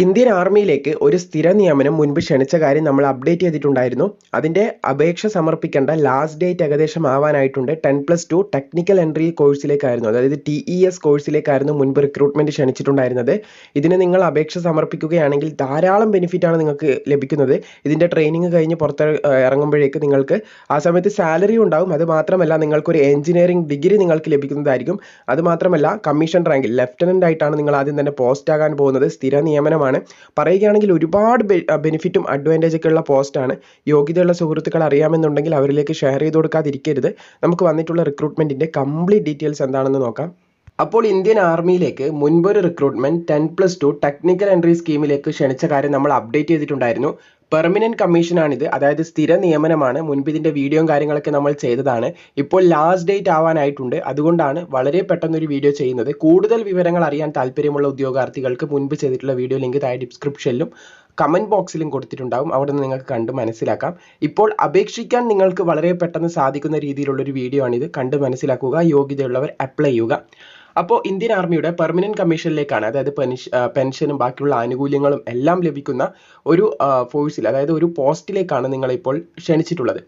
Indian ആർമിയിലേക്ക് ഒരു സ്ഥിര നിയമനം മുൻപ് ക്ഷണിച്ച കാര്യം നമ്മൾ അപ്ഡേറ്റ് ചെയ്തിട്ടുണ്ടായിരുന്നു. അതിന്റെ അപേക്ഷ സമർപ്പിക്കേണ്ട ലാസ്റ്റ് ഡേറ്റ് ഏകദേശം ആവാനായിട്ടുണ്ട്. Ten plus two technical entry കോഴ്സിലേക്കായിരുന്നു അതായത് ടി ഇ എസ് കോഴ്സിലേക്കായിരുന്നു മുൻപ് റിക്രൂട്ട്മെന്റ് ക്ഷണിച്ചിട്ടുണ്ടായിരുന്നത്. ഇതിന് നിങ്ങൾ അപേക്ഷ സമർപ്പിക്കുകയാണെങ്കിൽ ധാരാളം ബെനിഫിറ്റാണ് നിങ്ങൾക്ക് ലഭിക്കുന്നത്. ഇതിന്റെ ട്രെയിനിങ് കഴിഞ്ഞ് പുറത്ത് ഇറങ്ങുമ്പോഴേക്ക് നിങ്ങൾക്ക് ആ സമയത്ത് സാലറി ഉണ്ടാവും. അത് മാത്രമല്ല നിങ്ങൾക്കൊരു എഞ്ചിനീയറിംഗ് ഡിഗ്രി നിങ്ങൾക്ക് ലഭിക്കുന്നതായിരിക്കും. അത് മാത്രമല്ല കമ്മീഷൻ റാങ്കിൽ ലെഫ്റ്റനന്റ് ആയിട്ടാണ് നിങ്ങൾ ആദ്യം തന്നെ പോസ്റ്റ് ആകാൻ പോകുന്നത്. സ്ഥിര നിയമനമാണ് പറയുകയാണെങ്കിൽ ഒരുപാട് ബെനിഫിറ്റും അഡ്വാന്റേജ് ഒക്കെ ഉള്ള പോസ്റ്റാണ് യോഗ്യതയുള്ള സുഹൃത്തുക്കൾ അറിയാമെന്നുണ്ടെങ്കിൽ അവരിലേക്ക് ഷെയർ ചെയ്ത് കൊടുക്കാതിരിക്കരുത്. നമുക്ക് വന്നിട്ടുള്ള റിക്രൂട്ട്മെന്റിന്റെ കംപ്ലീറ്റ് ഡീറ്റെയിൽസ് എന്താണെന്ന് നോക്കാം. അപ്പോൾ ഇന്ത്യൻ ആർമിയിലേക്ക് മുൻപൊരു recruitment ten plus two technical entry സ്കീമിലേക്ക് ക്ഷണിച്ച കാര്യം നമ്മൾ അപ്ഡേറ്റ് ചെയ്തിട്ടുണ്ടായിരുന്നു. പെർമനന്റ് കമ്മീഷനാണിത് അതായത് സ്ഥിര നിയമനമാണ്. മുൻപ് ഇതിന്റെ വീഡിയോയും കാര്യങ്ങളൊക്കെ നമ്മൾ ചെയ്തതാണ്. ഇപ്പോൾ ലാസ്റ്റ് ഡേറ്റ് ആവാനായിട്ടുണ്ട്. അതുകൊണ്ടാണ് വളരെ പെട്ടെന്ന് ഒരു വീഡിയോ ചെയ്യുന്നത്. കൂടുതൽ വിവരങ്ങൾ അറിയാൻ താല്പര്യമുള്ള ഉദ്യോഗാർത്ഥികൾക്ക് മുൻപ് ചെയ്തിട്ടുള്ള വീഡിയോ ലിങ്ക് താഴെ ഡിസ്ക്രിപ്ഷനിലും കമന്റ് ബോക്സിലും കൊടുത്തിട്ടുണ്ടാവും. അവിടെ നിന്ന് നിങ്ങൾക്ക് കണ്ട് മനസ്സിലാക്കാം. ഇപ്പോൾ അപേക്ഷിക്കാൻ നിങ്ങൾക്ക് വളരെ പെട്ടെന്ന് സാധിക്കുന്ന രീതിയിലുള്ളൊരു വീഡിയോ ആണിത്. കണ്ട് മനസ്സിലാക്കുക യോഗ്യതയുള്ളവർ അപ്ലൈ ചെയ്യുക. അപ്പോൾ ഇന്ത്യൻ ആർമിയുടെ പെർമനന്റ് കമ്മീഷനിലേക്കാണ് അതായത് പെൻഷനും ബാക്കിയുള്ള ആനുകൂല്യങ്ങളും എല്ലാം ലഭിക്കുന്ന ഒരു ഫോഴ്സിൽ അതായത് ഒരു പോസ്റ്റിലേക്കാണ് നിങ്ങളിപ്പോൾ ക്ഷണിച്ചിട്ടുള്ളത്.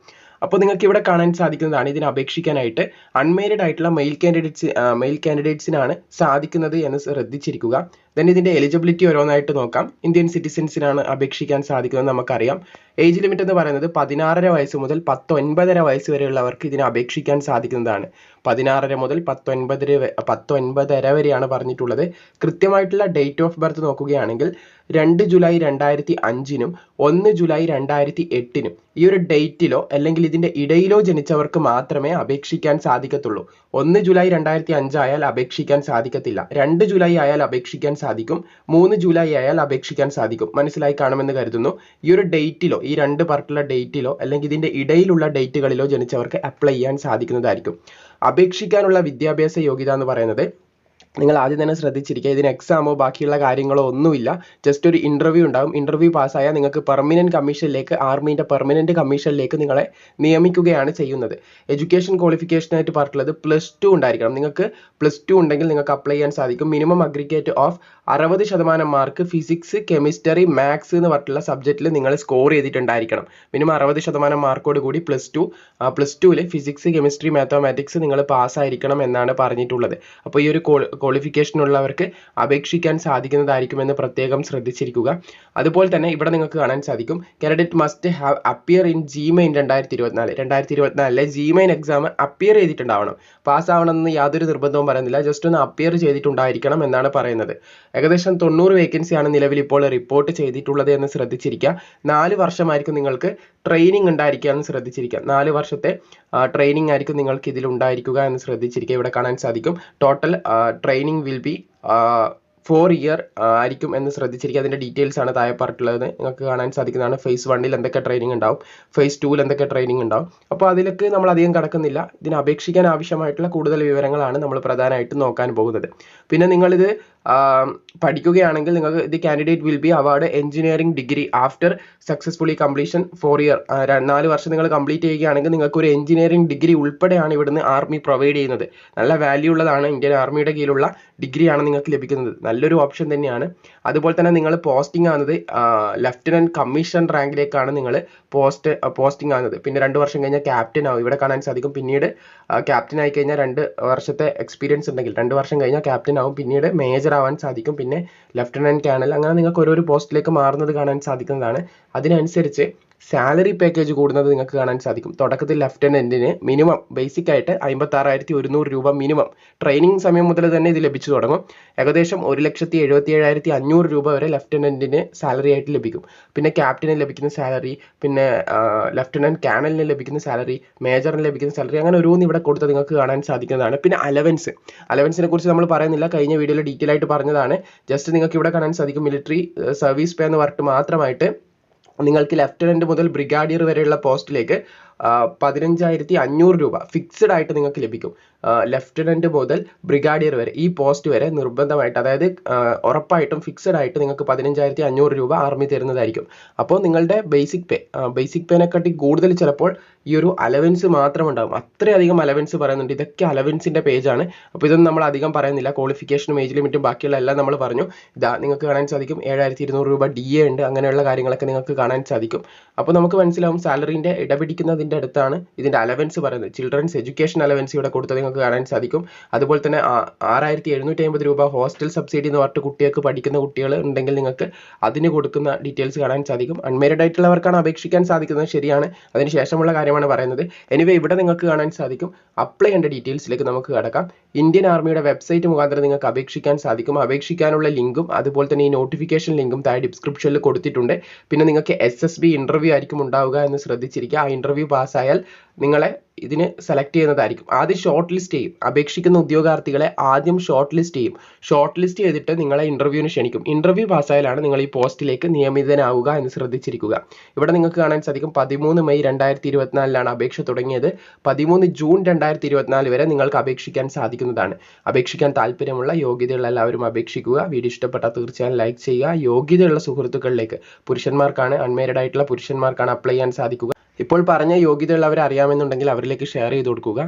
അപ്പോൾ നിങ്ങൾക്ക് ഇവിടെ കാണാൻ സാധിക്കുന്നതാണ് ഇതിന് അപേക്ഷിക്കാനായിട്ട് അൺമേരിഡ് ആയിട്ടുള്ള മെയിൽ കാൻഡിഡേറ്റ്സ് മെയിൽ കാൻഡിഡേറ്റ്സിനാണ് സാധിക്കുന്നത് എന്ന് ശ്രദ്ധിച്ചിരിക്കുക. ദെൻ ഇതിന്റെ എലിജിബിലിറ്റി ഓരോന്നായിട്ട് നോക്കാം. ഇന്ത്യൻ സിറ്റിസൻസിനാണ് അപേക്ഷിക്കാൻ സാധിക്കുന്നത് നമുക്കറിയാം. ഏജ് ലിമിറ്റ് എന്ന് പറയുന്നത് പതിനാറര വയസ്സ് മുതൽ പത്തൊൻപതര വയസ്സ് വരെയുള്ളവർക്ക് ഇതിന് അപേക്ഷിക്കാൻ സാധിക്കുന്നതാണ്. പതിനാറര മുതൽ പത്തൊൻപതര പത്തൊൻപതര വരെയാണ് പറഞ്ഞിട്ടുള്ളത്. കൃത്യമായിട്ടുള്ള ഡേറ്റ് ഓഫ് ബർത്ത് നോക്കുകയാണെങ്കിൽ രണ്ട് ജൂലൈ രണ്ടായിരത്തി അഞ്ചിനും ഒന്ന് ജൂലൈ രണ്ടായിരത്തി എട്ടിനും ഈ ഒരു ഡേറ്റിലോ അല്ലെങ്കിൽ ഇതിന്റെ ഇടയിലോ ജനിച്ചവർക്ക് മാത്രമേ അപേക്ഷിക്കാൻ സാധിക്കത്തുള്ളൂ. ഒന്ന് ജൂലൈ രണ്ടായിരത്തി അഞ്ചായാൽ അപേക്ഷിക്കാൻ സാധിക്കത്തില്ല. രണ്ട് ജൂലൈ ആയാൽ അപേക്ഷിക്കാൻ മൂന്ന് ജൂലൈ ആയാൽ അപേക്ഷിക്കാൻ സാധിക്കും. മനസ്സിലായി കാണുമെന്ന് കരുതുന്നു. ഈ ഒരു ഡേറ്റിലോ ഈ രണ്ട് പാർട്ടുള്ള ഡേറ്റിലോ അല്ലെങ്കിൽ ഇതിന്റെ ഇടയിലുള്ള ഡേറ്റുകളിലോ ജനിച്ചവർക്ക് അപ്ലൈ ചെയ്യാൻ സാധിക്കുന്നതായിരിക്കും. അപേക്ഷിക്കാനുള്ള വിദ്യാഭ്യാസ യോഗ്യത എന്ന് പറയുന്നത് നിങ്ങൾ ആദ്യം തന്നെ ശ്രദ്ധിച്ചിരിക്കുക. ഇതിന് എക്സാമോ ബാക്കിയുള്ള കാര്യങ്ങളോ ഒന്നുമില്ല. ജസ്റ്റ് ഒരു ഇന്റർവ്യൂ ഉണ്ടാകും. ഇന്റർവ്യൂ പാസ്സായാൽ നിങ്ങൾക്ക് പെർമനന്റ് കമ്മീഷനിലേക്ക് ആർമീന്റെ പെർമനന്റ് കമ്മീഷനിലേക്ക് നിങ്ങളെ നിയമിക്കുകയാണ് ചെയ്യുന്നത്. എഡ്യൂക്കേഷൻ ക്വാളിഫിക്കേഷനായിട്ട് പറഞ്ഞിട്ടുള്ളത് പ്ലസ് ടു ഉണ്ടായിരിക്കണം. നിങ്ങൾക്ക് പ്ലസ് ടു ഉണ്ടെങ്കിൽ നിങ്ങൾക്ക് അപ്ലൈ ചെയ്യാൻ സാധിക്കും. മിനിമം അഗ്രിഗേറ്റ് ഓഫ് അറുപത് ശതമാനം മാർക്ക് ഫിസിക്സ് കെമിസ്ട്രി മാത്സ് എന്ന് പറഞ്ഞിട്ടുള്ള സബ്ജക്റ്റിൽ നിങ്ങൾ സ്കോർ ചെയ്തിട്ടുണ്ടായിരിക്കണം. മിനിമം അറുപത് ശതമാനം മാർക്കോട് കൂടി പ്ലസ് ടു പ്ലസ് ടുവിൽ ഫിസിക്സ് കെമിസ്ട്രി മാത്തമാറ്റിക്സ് നിങ്ങൾ പാസ്സായിരിക്കണം എന്നാണ് പറഞ്ഞിട്ടുള്ളത്. അപ്പോൾ ഈ ഒരു ക്വാളിഫിക്കേഷൻ ഉള്ളവർക്ക് അപേക്ഷിക്കാൻ സാധിക്കുന്നതായിരിക്കുമെന്ന് പ്രത്യേകം ശ്രദ്ധിച്ചിരിക്കുക. അതുപോലെ തന്നെ ഇവിടെ നിങ്ങൾക്ക് കാണാൻ സാധിക്കും. Candidate must have appear in JEE Main രണ്ടായിരത്തി ഇരുപത്തിനാല് രണ്ടായിരത്തി ഇരുപത്തിനാലിലെ ജിമെയിൻ എക്സാം അപ്പിയർ ചെയ്തിട്ടുണ്ടാവണം. പാസ് ആവണമെന്ന് യാതൊരു നിർബന്ധവും പറയുന്നില്ല. ജസ്റ്റ് ഒന്ന് അപ്പിയർ ചെയ്തിട്ടുണ്ടായിരിക്കണം എന്നാണ് പറയുന്നത്. ഏകദേശം തൊണ്ണൂറ് വേക്കൻസിയാണ് നിലവിൽ ഇപ്പോൾ റിപ്പോർട്ട് ചെയ്തിട്ടുള്ളത് എന്ന് ശ്രദ്ധിച്ചിരിക്കുക. നാല് വർഷമായിരിക്കും നിങ്ങൾക്ക് ട്രെയിനിങ് ഉണ്ടായിരിക്കുക എന്ന് ശ്രദ്ധിച്ചിരിക്കുക. നാല് വർഷത്തെ ട്രെയിനിങ് ആയിരിക്കും നിങ്ങൾക്ക് ഇതിൽ ഉണ്ടായിരിക്കുക എന്ന് ശ്രദ്ധിച്ചിരിക്കുക. ഇവിടെ കാണാൻ സാധിക്കും. Total training will be four year ആയിരിക്കും എന്ന് ശ്രദ്ധിച്ചിരിക്കുക. അതിന്റെ ഡീറ്റെയിൽസ് ആണ് താഴെ പറഞ്ഞിട്ടുള്ളത്. നിങ്ങൾക്ക് കാണാൻ സാധിക്കുന്നതാണ് ഫേസ് വണ്ണിൽ എന്തൊക്കെ ട്രെയിനിങ് ഉണ്ടാവും ഫേസ് ടൂവിൽ എന്തൊക്കെ ട്രെയിനിങ് ഉണ്ടാവും. അപ്പോൾ അതിലേക്ക് നമ്മൾ അധികം കടക്കുന്നില്ല. ഇതിന് അപേക്ഷിക്കാൻ ആവശ്യമായിട്ടുള്ള കൂടുതൽ വിവരങ്ങളാണ് നമ്മൾ പ്രധാനമായിട്ടും നോക്കാൻ പോകുന്നത്. പിന്നെ നിങ്ങളിത് പഠിക്കുകയാണെങ്കിൽ നിങ്ങൾക്ക് the candidate will be award engineering degree after successfully completion four year നാല് വർഷം നിങ്ങൾ കംപ്ലീറ്റ് ചെയ്യുകയാണെങ്കിൽ നിങ്ങൾക്ക് ഒരു എഞ്ചിനീയറിംഗ് ഡിഗ്രി ഉൾപ്പെടെയാണ് ഇവിടുന്ന് ആർമി പ്രൊവൈഡ് ചെയ്യുന്നത്. നല്ല വാല്യൂ ഉള്ളതാണ് ഇന്ത്യൻ ആർമിയുടെ കീഴിലുള്ള ഡിഗ്രിയാണ് നിങ്ങൾക്ക് ലഭിക്കുന്നത്. നല്ലൊരു ഓപ്ഷൻ തന്നെയാണ്. അതുപോലെ തന്നെ നിങ്ങൾ പോസ്റ്റിംഗ് ആകുന്നത് ലെഫ്റ്റനന്റ് കമ്മീഷൻ റാങ്കിലേക്കാണ് നിങ്ങൾ പോസ്റ്റ് പോസ്റ്റിംഗ് ആകുന്നത് പിന്നെ രണ്ട് വർഷം കഴിഞ്ഞാൽ ക്യാപ്റ്റൻ ആവും. ഇവിടെ കാണാൻ സാധിക്കും. പിന്നീട് ക്യാപ്റ്റൻ ആയി കഴിഞ്ഞാൽ രണ്ട് വർഷത്തെ എക്സ്പീരിയൻസ് ഉണ്ടെങ്കിൽ രണ്ട് വർഷം കഴിഞ്ഞാൽ ക്യാപ്റ്റൻ ആവും. പിന്നീട് മേജർ ആവാൻ സാധിക്കും. പിന്നെ ലെഫ്റ്റനന്റ് കേണൽ അങ്ങനെ നിങ്ങൾക്ക് ഓരോരോ പോസ്റ്റിലേക്ക് മാറുന്നത് കാണാൻ സാധിക്കുന്നതാണ്. അതിനനുസരിച്ച് സാലറി പാക്കേജ് കൂടുന്നത് നിങ്ങൾക്ക് കാണാൻ സാധിക്കും. തുടക്കത്തിൽ ലെഫ്റ്റനന്റിന് മിനിമം ബേസിക് ആയിട്ട് അമ്പത്താറായിരത്തി ഒരുന്നൂറ് രൂപ മിനിമം. ട്രെയിനിങ് സമയം മുതൽ തന്നെ ഇത് ലഭിച്ചു തുടങ്ങും. ഏകദേശം ഒരു ലക്ഷത്തി എഴുപത്തി ഏഴായിരത്തി അഞ്ഞൂറ് രൂപ വരെ ലെഫ്റ്റനന്റിന് സാലറി ആയിട്ട് ലഭിക്കും. പിന്നെ ക്യാപ്റ്റന് ലഭിക്കുന്ന സാലറി പിന്നെ ലെഫ്റ്റനന്റ് ക്യാനലിന് ലഭിക്കുന്ന സാലറി മേജറിന് ലഭിക്കുന്ന സാലറി അങ്ങനെ ഓരോന്ന് ഇവിടെ കൊടുത്ത് നിങ്ങൾക്ക് കാണാൻ സാധിക്കുന്നതാണ്. പിന്നെ അലവൻസ്. അലവൻസിനെ കുറിച്ച് നമ്മൾ പറയുന്നില്ല. കഴിഞ്ഞ വീഡിയോയിൽ ഡീറ്റെയിൽ ആയിട്ട് പറഞ്ഞതാണ്. ജസ്റ്റ് നിങ്ങൾക്ക് ഇവിടെ കാണാൻ സാധിക്കും. മിലിറ്ററി സർവീസ് പേ എന്ന് പറഞ്ഞിട്ട് മാത്രമായിട്ട് നിങ്ങൾക്ക് ലെഫ്റ്റനന്റ് മുതൽ ബ്രിഗാഡിയർ വരെയുള്ള പോസ്റ്റിലേക്ക് പതിനഞ്ചായിരത്തി അഞ്ഞൂറ് രൂപ ഫിക്സഡ് ആയിട്ട് നിങ്ങൾക്ക് ലഭിക്കും. ലെഫ്റ്റനന്റ് മുതൽ ബ്രിഗാഡിയർ വരെ ഈ പോസ്റ്റ് വരെ നിർബന്ധമായിട്ട് അതായത് ഉറപ്പായിട്ടും ഫിക്സഡ് ആയിട്ട് നിങ്ങൾക്ക് പതിനഞ്ചായിരത്തി അഞ്ഞൂറ് രൂപ ആർമി തരുന്നതായിരിക്കും. അപ്പോൾ നിങ്ങളുടെ ബേസിക് പേ ബേസിക് പേനെക്കാട്ടി കൂടുതൽ ചിലപ്പോൾ ഈ ഒരു അലവൻസ് മാത്രം ഉണ്ടാകും അത്രയധികം അലവൻസ് പറയുന്നുണ്ട്. ഇതൊക്കെ അലവൻസിന്റെ പേജാണ് അപ്പോൾ ഇതൊന്നും നമ്മൾ അധികം പറയുന്നില്ല. ക്വാളിഫിക്കേഷനും ഏജ് ലിമിറ്റും ബാക്കിയുള്ള എല്ലാം നമ്മൾ പറഞ്ഞു. ഇതാ നിങ്ങൾക്ക് കാണാൻ സാധിക്കും. ഏഴായിരത്തി ഇരുന്നൂറ് രൂപ ഡി എ ഉണ്ട്. അങ്ങനെയുള്ള കാര്യങ്ങളൊക്കെ നിങ്ങൾക്ക് കാണാൻ സാധിക്കും. അപ്പോൾ നമുക്ക് മനസ്സിലാവും സാലറിന്റെ ഇടപിടിക്കുന്നതിന്റെ അടുത്താണ് ഇതിന്റെ അലവൻസ് പറയുന്നത്. ചിൽഡ്രൻസ് എഡ്യൂക്കേഷൻ അലവൻസ് ഇവിടെ കൊടുത്തത് നിങ്ങൾക്ക് കാണാൻ സാധിക്കും. അതുപോലെ തന്നെ ആറായിരത്തി എഴുന്നൂറ്റി അമ്പത് രൂപ ഹോസ്റ്റൽ സബ്സിഡി എന്ന് പറഞ്ഞിട്ട് കുട്ടികൾക്ക് പഠിക്കുന്ന കുട്ടികൾ ഉണ്ടെങ്കിൽ നിങ്ങൾക്ക് അതിന് കൊടുക്കുന്ന ഡീറ്റെയിൽസ് കാണാൻ സാധിക്കും. അൺമേരിഡ് ആയിട്ടുള്ളവർക്കാണ് അപേക്ഷിക്കാൻ സാധിക്കുന്നത്. ശരിയാണ്. അതിന് ശേഷമുള്ള കാര്യമാണ് പറയുന്നത്. എനിവേ ഇവിടെ നിങ്ങൾക്ക് കാണാൻ സാധിക്കും. അപ്ലൈ ചെയ്യേണ്ട ഡീറ്റെയിൽസിലേക്ക് നമുക്ക് കടക്കാം. ഇന്ത്യൻ ആർമിയുടെ വെബ്സൈറ്റ് മുഖാന്തരം നിങ്ങൾക്ക് അപേക്ഷിക്കാൻ സാധിക്കും. അപേക്ഷിക്കാനുള്ള ലിങ്കും അതുപോലെ തന്നെ ഈ നോട്ടിഫിക്കേഷൻ ലിങ്കും താഴെ ഡിസ്ക്രിപ്ഷനിൽ കൊടുത്തിട്ടുണ്ട്. പിന്നെ നിങ്ങൾക്ക് എസ് എസ് ബി ഇന്റർവ്യൂ ആയിരിക്കും ഉണ്ടാവുക എന്ന് ശ്രദ്ധിച്ചിരിക്കുക. ആ ഇന്റർവ്യൂ പാസ്സായാൽ നിങ്ങളെ ഇതിന് സെലക്ട് ചെയ്യുന്നതായിരിക്കും. ആദ്യം ഷോർട്ട് ലിസ്റ്റ് ചെയ്യും. അപേക്ഷിക്കുന്ന ഉദ്യോഗാർത്ഥികളെ ആദ്യം ഷോർട്ട് ലിസ്റ്റ് ചെയ്യും. ഷോർട്ട് ലിസ്റ്റ് ചെയ്തിട്ട് നിങ്ങളെ ഇന്റർവ്യൂവിന് ക്ഷണിക്കും. ഇന്റർവ്യൂ പാസ്സായാലാണ് നിങ്ങൾ ഈ പോസ്റ്റിലേക്ക് നിയമിതനാവുക എന്ന് ശ്രദ്ധിച്ചിരിക്കുക. ഇവിടെ നിങ്ങൾക്ക് കാണാൻ സാധിക്കും പതിമൂന്ന് മെയ് രണ്ടായിരത്തി ഇരുപത്തിനാലിലാണ് അപേക്ഷ തുടങ്ങിയത്. പതിമൂന്ന് ജൂൺ രണ്ടായിരത്തി ഇരുപത്തിനാല് വരെ നിങ്ങൾക്ക് അപേക്ഷിക്കാൻ സാധിക്കുന്നതാണ്. അപേക്ഷിക്കാൻ താല്പര്യമുള്ള യോഗ്യതയുള്ള എല്ലാവരും അപേക്ഷിക്കുക. വീഡിയോ ഇഷ്ടപ്പെട്ടാൽ തീർച്ചയായും ലൈക്ക് ചെയ്യുക. യോഗ്യതയുള്ള സുഹൃത്തുക്കളിലേക്ക് പുരുഷന്മാർക്കാണ് അൺമേരിഡ് ആയിട്ടുള്ള പുരുഷന്മാർക്കാണ് അപ്ലൈ ചെയ്യാൻ സാധിക്കുക. ഇപ്പോൾ പറഞ്ഞ യോഗ്യതയുള്ളവരെ അറിയാമെന്നുണ്ടെങ്കിൽ അവരിലേക്ക് ഷെയർ ചെയ്ത് കൊടുക്കുക.